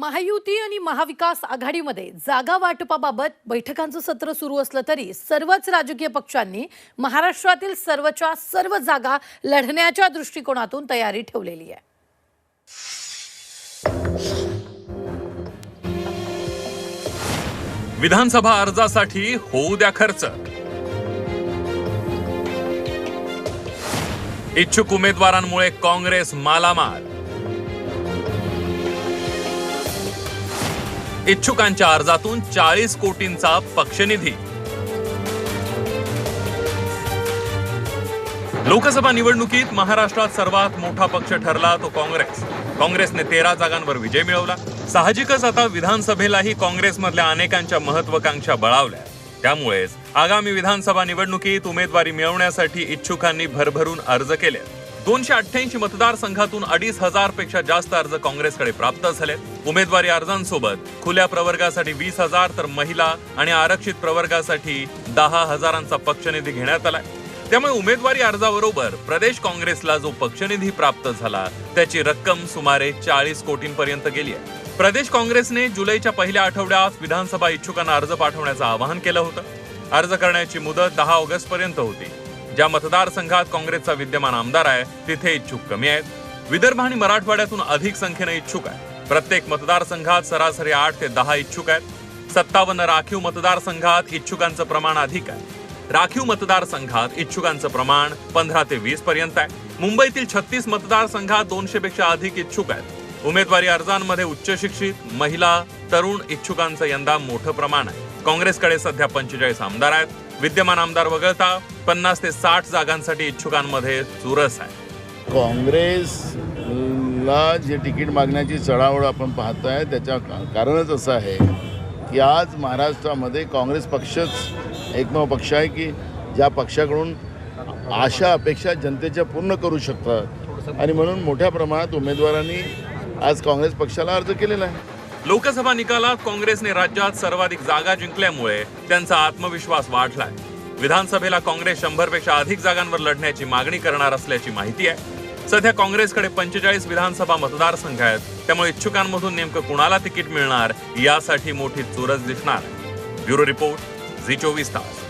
महायुती आणि महाविकास आघाडीमध्ये जागा वाटपाबाबत बैठकांचं सत्र सुरू असलं तरी सर्वच राजकीय पक्षांनी महाराष्ट्रातील सर्वच्या सर्व जागा लढण्याच्या दृष्टिकोनातून तयारी ठेवलेली आहे. विधानसभा अर्जासाठी होऊ द्या खर्च. इच्छुक उमेदवारांमुळे काँग्रेस मालामाल. इच्छुकांच्या अर्जातून चाळीस कोटींचा पक्षनिधी. लोकसभा निवडणुकीत महाराष्ट्रात सर्वात मोठा पक्ष ठरला तो काँग्रेस. काँग्रेसने तेरा जागांवर विजय मिळवला. साहजिकच आता विधानसभेलाही काँग्रेसमधल्या अनेकांच्या महत्वाकांक्षा बळावल्या. त्यामुळेच आगामी विधानसभा निवडणुकीत उमेदवारी मिळवण्यासाठी इच्छुकांनी भरभरून अर्ज केले. दोनशे अठ्ठ्याऐंशी मतदारसंघातून अडीच हजारपेक्षा जास्त अर्ज काँग्रेसकडे प्राप्त झाले. उमेदवारी अर्जांसोबत खुल्या प्रवर्गासाठी वीस हजार तर महिला आणि आरक्षित प्रवर्गासाठी दहा हजारांचा पक्षनिधी घेण्यात आलाय. त्यामुळे उमेदवारी अर्जाबरोबर प्रदेश काँग्रेसला जो पक्षनिधी प्राप्त झाला त्याची रक्कम सुमारे चाळीस कोटींपर्यंत गेली आहे. प्रदेश काँग्रेसने जुलैच्या पहिल्या आठवड्यात विधानसभा इच्छुकांना अर्ज पाठवण्याचं आवाहन केलं होतं. अर्ज करण्याची मुदत दहा ऑगस्ट पर्यंत होती. ज्या मतदारसंघात काँग्रेसचा विद्यमान आमदार आहे तिथे इच्छुक कमी आहेत. विदर्भ आणि मराठवाड्यातून अधिक संख्येने इच्छुक आहे प्रत्येक मतदारसंघात सरासरी आठ ते दहा इच्छुक आहेत. सत्तावन्न राखीव मतदारसंघात इच्छुकांचं प्रमाण अधिक आहे. राखीव मतदारसंघात इच्छुकांचं प्रमाण पंधरा ते वीस पर्यंत आहे. मुंबईतील छत्तीस मतदारसंघात दोनशे पेक्षा अधिक इच्छुक आहेत. उमेदवारी अर्जांमध्ये उच्च शिक्षित महिला तरुण इच्छुकांचं यंदा मोठं प्रमाण आहे. काँग्रेसकडे सध्या पंचेचाळीस आमदार आहेत. विद्यमान आमदार वगळता पन्नास ते साठ जागांसाठी इच्छुकांमध्ये चुरस आहे. काँग्रेसला जे तिकीट मागण्याची चढावड आपण पाहतोय त्याच्या का- कारणच असं आहे की आज महाराष्ट्रामध्ये काँग्रेस पक्षच एकमेव पक्ष आहे की ज्या पक्षाकडून आशा अपेक्षा जनतेच्या पूर्ण करू शकतात. आणि म्हणून मोठ्या प्रमाणात उमेदवारांनी आज काँग्रेस पक्षाला अर्ज केलेला आहे. लोकसभा निकालात काँग्रेसने राज्यात सर्वाधिक जागा जिंकल्यामुळे त्यांचा आत्मविश्वास वाढलाय. विधानसभेला काँग्रेस शंभरपेक्षा अधिक जागांवर लढण्याची मागणी करणार असल्याची माहिती आहे. सध्या काँग्रेसकडे पंचेचाळीस विधानसभा मतदारसंघ आहेत. त्यामुळे इच्छुकांमधून नेमकं कुणाला तिकीट मिळणार यासाठी मोठी चुरस दिसणार ब्युरो रिपोर्ट झी चोवीस तास.